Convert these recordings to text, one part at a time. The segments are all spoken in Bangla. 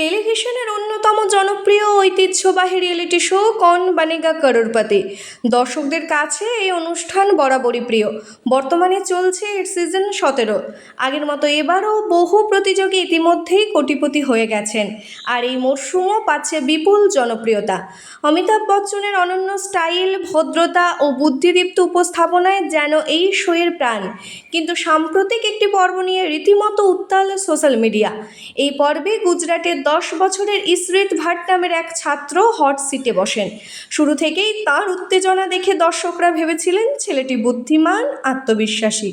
টেলিভিশনের অন্যতম জনপ্রিয় ঐতিহ্যবাহী রিয়েলিটি শো কন বানেগা করোড়পতি। দর্শকদের কাছে এই অনুষ্ঠান বরাবরই প্রিয়। বর্তমানে চলছে এর সিজন সতেরো। আগের মতো এবারও বহু প্রতিযোগী ইতিমধ্যেই কোটিপতি হয়ে গেছেন। আর এই মরশুমও পাচ্ছে বিপুল জনপ্রিয়তা। অমিতাভ বচ্চনের অনন্য স্টাইল, ভদ্রতা ও বুদ্ধিদীপ্ত উপস্থাপনায় যেন এই শোয়ের প্রাণ। কিন্তু সাম্প্রতিক একটি পর্ব নিয়ে রীতিমতো উত্তাল সোশ্যাল মিডিয়া। এই পর্বে গুজরাটের দশ বছরের ইসরিত ভাট নামের এক ছাত্র হট সিটে বসেন। শুরু থেকেই তার উত্তেজনা দেখে দর্শকরা ভেবেছিলেন ছেলেটি বুদ্ধিমান, আত্মবিশ্বাসী।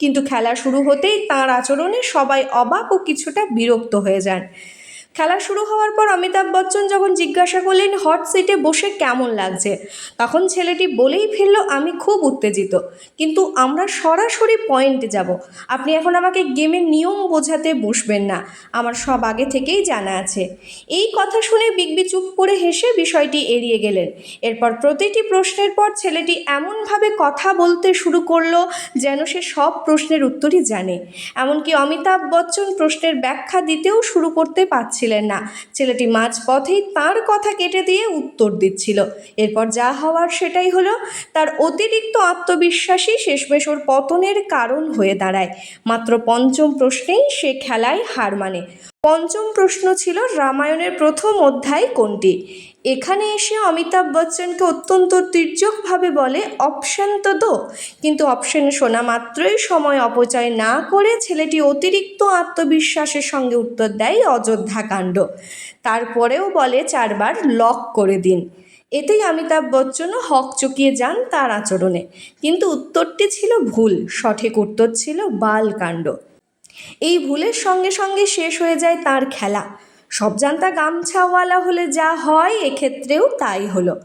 কিন্তু খেলা শুরু হতেই তার আচরণে সবাই অবাক ও কিছুটা বিরক্ত হয়ে যান। খেলা শুরু হওয়ার পর অমিতাভ বচ্চন যখন জিজ্ঞাসা করলেন, হট সিটে বসে কেমন লাগছে? তখন ছেলেটি বলেই ফেলল, আমি খুব উত্তেজিত। কিন্তু আমরা সরাসরি পয়েন্টে যাব। আপনি এখন আমাকে গেমের নিয়ম বোঝাতে বসবেন না। আমার সব আগে থেকেই জানা আছে। এই কথা শুনে বিগবি চুপ করে হেসে বিষয়টি এড়িয়ে গেলেন। এরপর প্রতিটি প্রশ্নের পর ছেলেটি এমনভাবে কথা বলতে শুরু করল যেন সে সব প্রশ্নের উত্তরই জানে। এমনকি অমিতাভ বচ্চন প্রশ্নের ব্যাখ্যা দিতেও শুরু করতে পারছিলেন না। ছেলেটি মাঝপথেই তার কথা কেটে দিয়ে উত্তর দিচ্ছিল। এরপর যা হওয়ার সেটাই হলো, তার অতিরিক্ত আত্মবিশ্বাসী শেষমেশ ওর পতনের কারণ হয়ে দাঁড়ায়। মাত্র পঞ্চম প্রশ্নেই সে খেলায় হার মানে। পঞ্চম প্রশ্ন ছিল রামায়ণের প্রথম অধ্যায় কোনটি? এখানে এসে অমিতাভ বচ্চনকে অত্যন্ত তির্যকভাবে বলে অপশান তো দো। কিন্তু অপশন শোনা মাত্রই সময় অপচয় না করে ছেলেটি অতিরিক্ত আত্মবিশ্বাসের সঙ্গে উত্তর দেয় অযোধ্যা কাণ্ড। তারপরেও বলে চারবার লক করে দিন। এতেই অমিতাভ বচ্চনও হক চকিয়ে যান তার আচরণে। কিন্তু উত্তরটি ছিল ভুল। সঠিক উত্তর ছিল বালকাণ্ড। এই ভুলের সঙ্গে সঙ্গে শেষ হয়ে যায় তার খেলা। সব জানতা গামছাওয়ালা হলে যা হয়, এক্ষেত্রেও তাই হলো।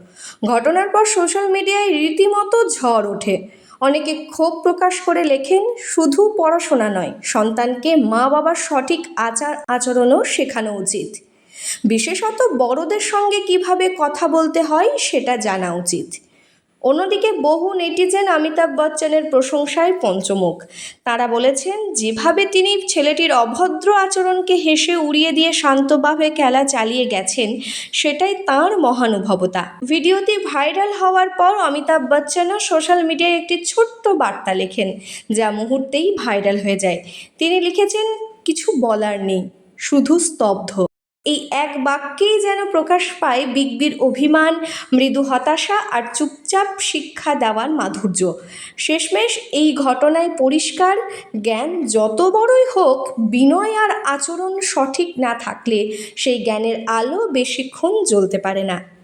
ঘটনার পর সোশ্যাল মিডিয়ায় রীতিমতো ঝড় ওঠে। অনেকে ক্ষোভ প্রকাশ করে লেখেন, শুধু পড়াশোনা নয়, সন্তানকে মা বাবার সঠিক আচার, আচরণও শেখানো উচিত। বিশেষত বড়দের সঙ্গে কীভাবে কথা বলতে হয়, সেটা জানা উচিত। অন্যদিকে বহু নেটিজেন অমিতাভ বচ্চনের প্রশংসায় পঞ্চমুখ। তারা বলেছেন, যেভাবে তিনি ছেলেটির অভদ্র আচরণকে হেসে উড়িয়ে দিয়ে শান্তভাবে খেলা চালিয়ে গেছেন, সেটাই তার মহানুভবতা। ভিডিওটি ভাইরাল হওয়ার পর অমিতাভ বচ্চনও সোশ্যাল মিডিয়ায় একটি ছোট্ট বার্তা লেখেন, যা মুহূর্তেই ভাইরাল হয়ে যায়। তিনি লিখেছেন, কিছু বলার নেই, শুধু স্তব্ধ। এই এক বাক্যেই যেন প্রকাশ পায় বিগবির অভিমান, মৃদু হতাশা আর চুপচাপ শিক্ষা দেওয়ার মাধুর্য। শেষমেশ এই ঘটনায় পরিষ্কার, জ্ঞান যত বড়ই হোক, বিনয় আর আচরণ সঠিক না থাকলে সেই জ্ঞানের আলো বেশিক্ষণ জ্বলতে পারে না।